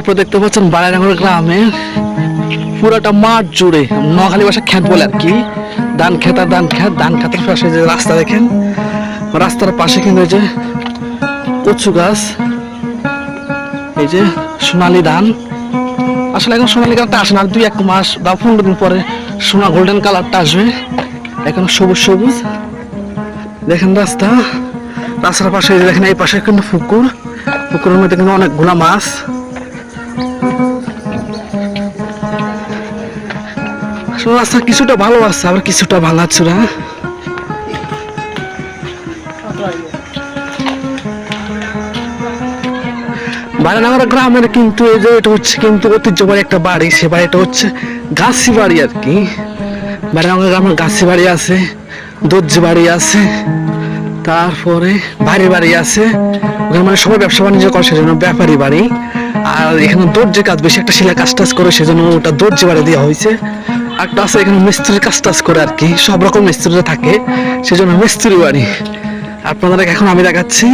আপনারা দেখতে পাচ্ছেন বারাইনগর গ্রামে পুরোটা মাঠ জুড়ে নোয়াখালী ভাষা খ্যাত বলে আর কি। ধান খেত আর ধান খেত ধান খেতের পাশে যে রাস্তা দেখেন। রাস্তার পাশে কিন্তু যে কচু গাছ, এই যে সোনালি ধান। আসলে এখন সোনালি কালারটা আসে না দুই এক মাস বা পনেরো দিন পরে সোনা গোল্ডেন কালারটা আসবে। এখন সবুজ সবুজ। দেখেন রাস্তা, রাস্তার পাশে দেখেন এই পাশে কিন্তু পুকুর। পুকুরের মধ্যে কিন্তু অনেকগুলা মাছ। রাস্তা কিছুটা ভালো আছে, আবার কিছুটা ভাঙা চূড়া বারানগর গ্রামের কিন্তু এই যে এটা হচ্ছে কিন্তু ঐতিহ্যবাহী একটা বাড়ি, সে বাড়িটা হচ্ছে গাছি বাড়ি আর কি। বারানগর গ্রামের গাছি বাড়ি আছে, দর্জি বাড়ি আছে, তারপরে বাড়ি বাড়ি আছে। ওখানে মানে সবাই ব্যবসা বাণিজ্য করে, সেজন্য ব্যাপারী বাড়ি। আর এখানে দর্জি কাজ বেশি, একটা শিলা কাজ টাজ করে, সেজন্য ওটা দর্জি বাড়ি দেওয়া হয়েছে। একটা আছে এখানে মিস্ত্রির কাজ টাজ করে আর কি, সব রকম মিস্ত্রিরা থাকে, সেজন্য মিস্ত্রি বাড়ি। আপনাদের এখন আমি দেখাচ্ছি,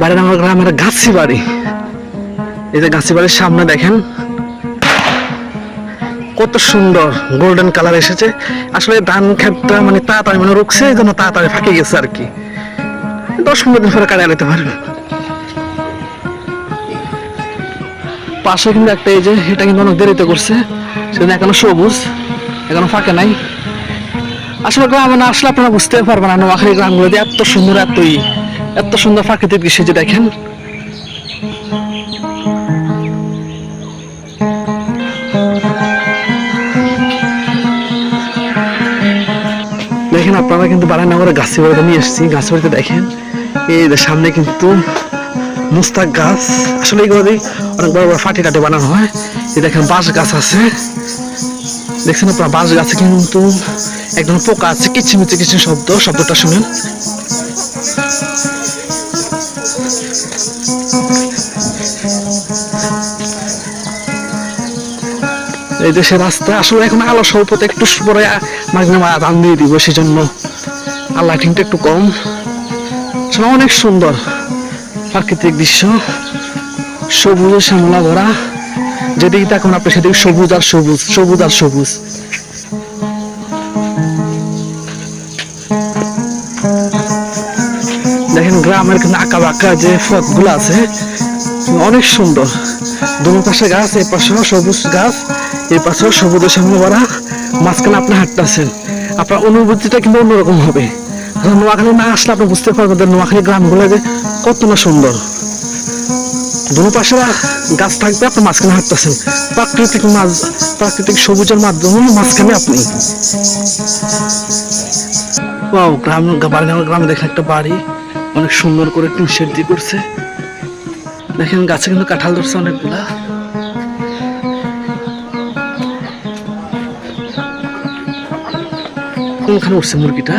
বাড়ির আমার গ্রামের গাছি বাড়ি। এই যে গাছি বাড়ির সামনে দেখেন, কত সুন্দর গোল্ডেন কালার এসেছে। আসলে ধান ক্ষেতটা মানে তাড়াতাড়ি মানে রুখছে, এই জন্য তাড়াতাড়ি ফাঁকে গেছে আর কি। দশ পনেরো দিন পরে কাটিয়ে নিতে পারবে পাশে কিন্তু একটা এই যে, এটা কিন্তু অনেক দেরিতে করছে। সেজন্য এখনও সবুজ, এখনও ফাঁকে নাই। আসলে গ্রামে না আসলে আপনারা বুঝতে পারবেন না, নোয়াখালী গ্রামগুলো যে এত সুন্দর, এতই, এত সুন্দর প্রাকৃতিক দৃশ্য যে দেখেন। দেখেন আপনারা কিন্তু বারানগরে গাছি বাড়িতে নিয়ে এসেছি। গাছি বাড়িতে দেখেন, এই সামনে কিন্তু মুস্তাক গাছ। আসলে এগুলো অনেক বড় বড় ফাটি টাটি বানানো হয়। এই দেখেন বাঁশ গাছ আছে। দেখছেন আপনার, বাঁশ গাছে কিন্তু একদম পোকা আছে, কিচিমিচি কিছু শব্দ, শব্দটা শুনেন। এই দেশের রাস্তা, আসলে এখন আলো স্বল্পতে একটু পরে মাঝে মাঝে দান দিয়ে দিব, সেজন্য আর লাইটিংটা একটু কম। অনেক সুন্দর। প্রাকৃতিক দৃশ্য সবুজ শ্যামলা ভরা। যেদিকে দেখুন আপনি সেদিকে সবুজ আর সবুজ সবুজ আর সবুজ। দেখেন গ্রামের কিন্তু আঁকা বাঁকা যে পথগুলো আছে, অনেক সুন্দর। দুই পাশে গাছ, এই পাশেও সবুজ গাছ, এই পাশেও সবুজের সামনে ভরা। মাঝখানে আপনি হাঁটতেছেন। আপনার অনুভূতিটা কিন্তু অন্যরকম হবে। নোয়াখালী না আসলে আপনি বুঝতে পারবেন নোয়াখালী গ্রামগুলো যে কত না সুন্দর। দুনো পাশে গাছ থাকবে, আপনি মাঝখানে হাঁটতেছেন। প্রাকৃতিক মাছ প্রাকৃতিক সবুজের মাধ্যমে মাঝখানে আপনি। ওয়াও, গ্রাম বাড়িনগর গ্রামে দেখেন একটা বাড়ি। অনেক সুন্দর করে শেড দিয়ে করছে। দেখেন গাছে কিন্তু কাঁঠাল ধরছে অনেকগুলা। কোনখানে উঠছে মুরগিটা?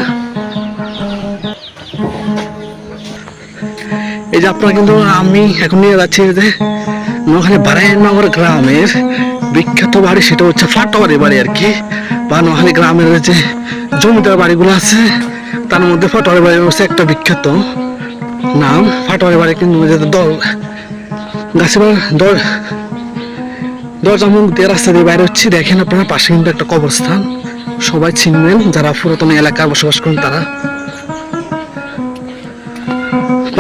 এই যে আপনারা কিন্তু আমি এখন নিয়ে যাচ্ছি যে নোয়াখালী বারাইনগর গ্রামের বিখ্যাত বাড়ি, সেটা হচ্ছে ফাটোয়ারি বাড়ি আর কি। বা নোয়াখালী গ্রামের যে জমিদার বাড়িগুলো আছে, তার মধ্যে ফাটোয়ারি বাড়ি হচ্ছে একটা বিখ্যাত নাম। ফাটোয়ারি বাড়ি কিন্তু দল গাছে দল দরজা মুখ দিয়ে রাস্তা দিয়ে বাইরে হচ্ছি। দেখেন আপনারা, পাশে কিন্তু একটা কবরস্থান। সবাই চিনবেন, যারা পুরাতন এলাকায় বসবাস করেন তারা।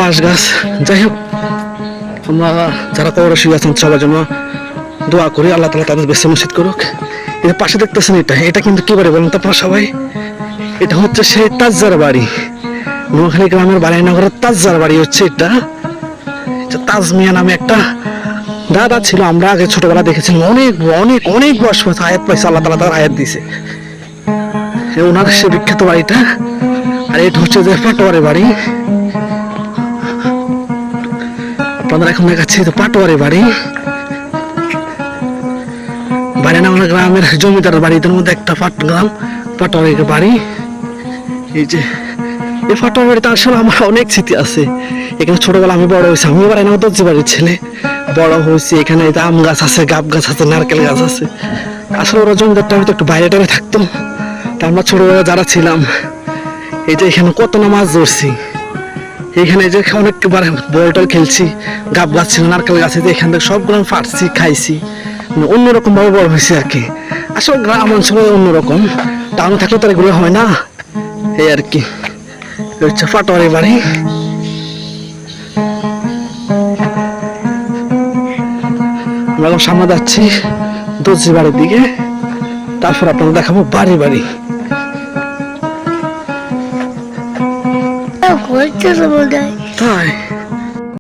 বাঁশ গাছ। যাই হোক, আমরা যারা কবরসী আছেন সবার জন্য দোয়া করি, আল্লাহ তালা তাদের বেশি মসজিদ করুক। এর পাশে দেখতেছেন এটা। এটা কিন্তু কি বাড়ি বলেন তো আপনারা সবাই? এটা হচ্ছে সেই তাজ্জার বাড়ি। নোয়াখালী গ্রামের বাড়িনগরের তাজ্জার বাড়ি হচ্ছে এটা। এটা তাজ মিয়া নামে একটা দাদা ছিল, আমরা আগে ছোটবেলা দেখেছিলাম। অনেক অনেক অনেক বয়স হয়েছে, আয়াত পয়সা আল্লাহ তালা তার আয়াত দিছে ওনার সে বিখ্যাত বাড়িটা। আর এটা হচ্ছে যে পাটোয়ারি বাড়ি। আপনাদের এখন দেখাচ্ছি তো পাটোয়ারি বাড়ি। বাড়ি না, আমরা গ্রামের জমিদার বাড়িদের মধ্যে একটা পাট গ্রাম পাটোয়ারি বাড়ি। এই যে এই পাটোয়ারি বাড়িতে আসলে আমার অনেক স্মৃতি আছে। এখানে ছোটবেলা আমি বড় হয়েছি আমি বাড়ি না দর্জি বাড়ির ছেলে। বড় হয়েছি, এখানে আম গাছ আছে, গাব গাছ আছে, নারকেল গাছ আছে। আসলে ওরা জমিদারটা হয়তো একটু বাইরে টাইরে থাকতো। তা আমরা ছোটবেলা যারা ছিলাম, এই যে এখানে কত না মাছ ধরছি এখানে যে অনেকবার বল টল খেলছি, গাব গাছ ছিল নারকেল গাছে এখান থেকে সবগুলো ফাটছি, খাইছি। মানে অন্যরকম ভাবে বড় হয়েছে আর কি। আসলে গ্রাম অঞ্চলে অন্যরকম। টাউনে থাকলে তো এগুলো হয় না। এই আর কি। হচ্ছে পাটোয়ারি বাড়ি। আমরা সামনে যাচ্ছি দর্জি বাড়ির দিকে। তারপর আপনাকে দেখাবো বাড়ি বাড়ি। ঘুরতে বোধ হয় তাই